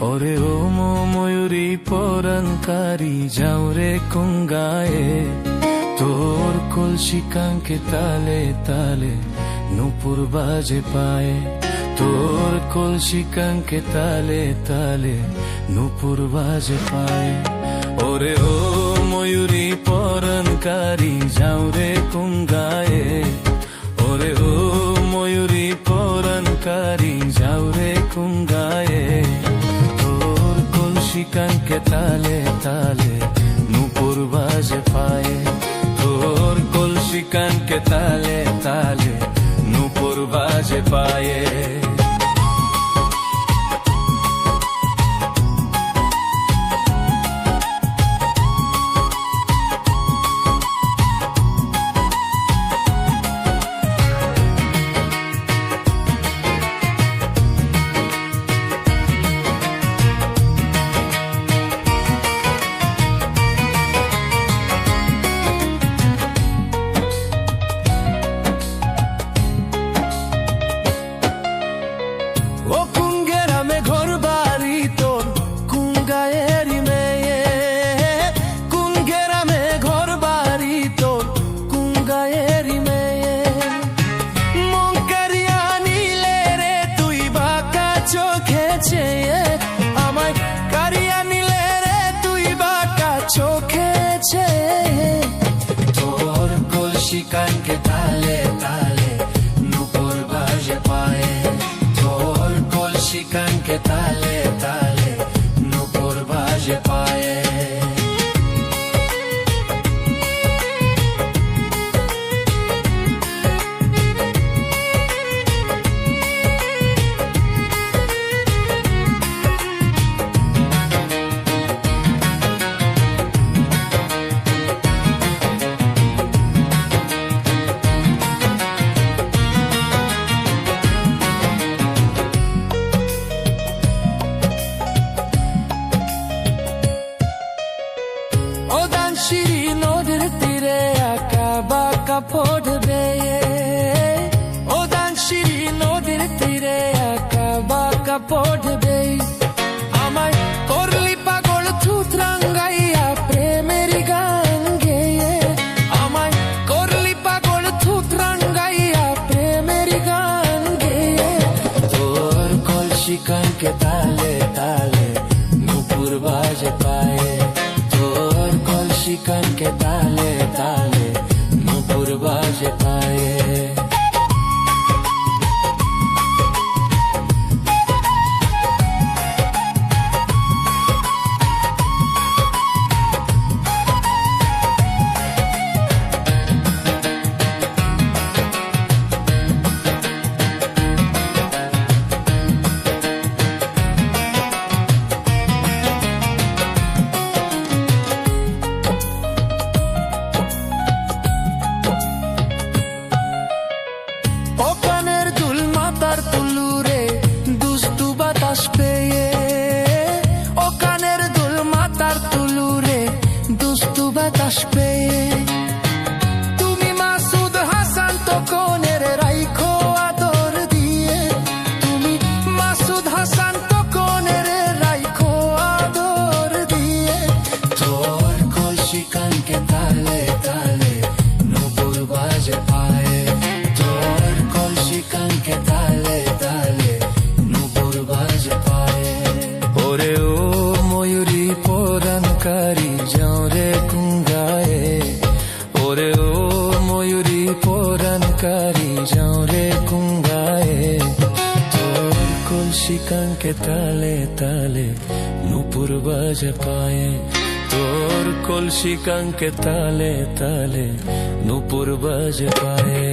ওরে ও মো ময়ূরী পরনকারী যাও রে কুঙ্গায়ে তোর কলসি কাঙ্কে তালে তালে, নুপুর বাজে পায়ে। তোর কলসি কাঙ্কে তালে তালে, নুপুর বাজে পায়ে। ওরে ও ময়ূরী পরনকারী যাও রে কুঙ্গায়ে যাও গায়ে তোর কলসি কানকে তালে তালে নুপুর বাজে পায়ে। তোর কলসি কানকে তালে তালে নুপুর বাজে পায়ে। কলসি কানকে তালে তালে নুপুর বাজে পায়ে। তোর কলসি কানকে কলসি কানকে তালে তালে নুপুর বাজে পায়ে। তোর কলসি কানকে তালে তালে দুষ্টু কলসি কানকে তালে তালে নুপুর বাজে পায়ে তোর কলসি কানকে তালে তালে নুপুর বাজে পায়ে